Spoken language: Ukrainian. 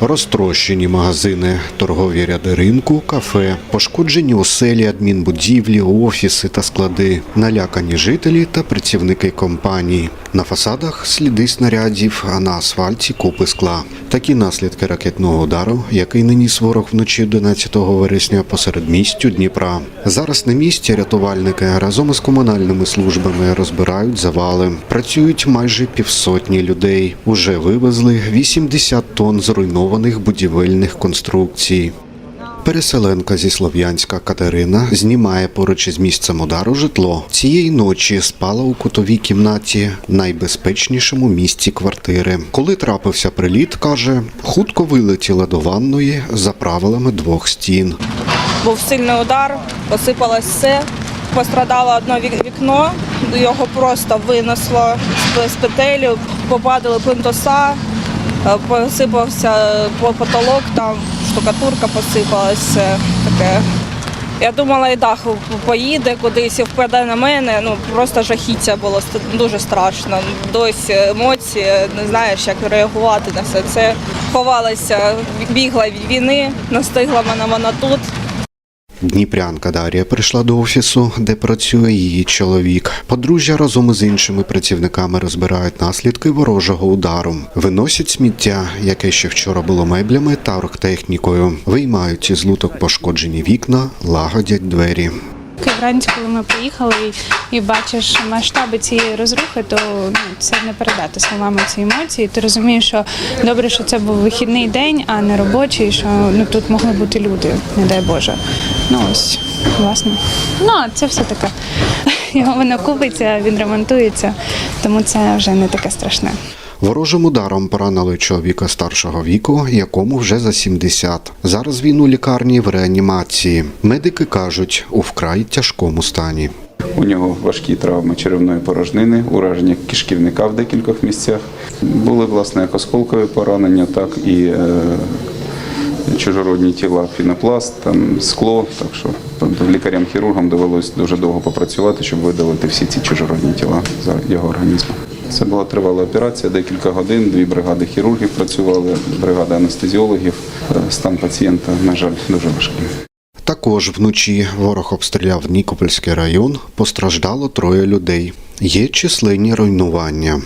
Розтрощені магазини, торгові ряди ринку, кафе, пошкоджені оселі, адмінбудівлі, офіси та склади, налякані жителі та працівники компанії. На фасадах сліди снарядів, а на асфальті купи скла. Такі наслідки ракетного удару, який наніс ворог вночі 11 вересня посеред містю Дніпра. Зараз на місці рятувальники разом із комунальними службами розбирають завали. Працюють майже півсотні людей. Уже вивезли 80 тонн зруйнованих будівельних конструкцій. Переселенка зі Слов'янська Катерина знімає поруч із місцем удару житло. Цієї ночі спала у кутовій кімнаті, найбезпечнішому місці квартири. Коли трапився приліт, каже, хутко вилетіла до ванної за правилами двох стін. Був сильний удар, посипалось все. Пострадало одне вік- вікно, його просто винесло з- петелю, попадали плинтуса, посипався по- потолок, там штукатурка посипалася. таке. Я думала, і дах поїде кудись і впаде на мене. Ну просто жахіття було дуже страшно. Досі емоції, не знаєш, як реагувати на все це. Ховалася, бігла від війни, настигла мене вона тут. Дніпрянка Дар'я прийшла до офісу, де працює її чоловік. Подружжя разом із іншими працівниками розбирають наслідки ворожого удару. Виносять сміття, яке ще вчора було меблями та оргтехнікою. Виймають із луток пошкоджені вікна, лагодять двері. Вранці, коли ми приїхали і, і бачиш масштаби цієї розрухи, то ну, це не передати словами ці емоції. Ти розумієш, що добре, що це був вихідний день, а не робочий, що ну тут могли бути люди, не дай Боже. Ну ось, власне. Ну, а це все таке. Його воно купиться, він ремонтується, тому це вже не таке страшне. Ворожим ударом поранили чоловіка старшого віку, якому вже за 70. Зараз він у лікарні в реанімації. Медики кажуть, у вкрай тяжкому стані. У нього важкі травми черевної порожнини, ураження кишківника в декількох місцях. Були власне як осколкові поранення, так і е, чужородні тіла, пінопласт, там, скло. Так що лікарям-хірургам довелось дуже довго попрацювати, щоб видалити всі ці чужородні тіла з його організму. Це була тривала операція, декілька годин, дві бригади хірургів працювали, бригада анестезіологів. Е, Стан пацієнта, на жаль, дуже важкий. Також вночі ворог обстріляв Нікопольський район. Постраждало троє людей. Є численні руйнування.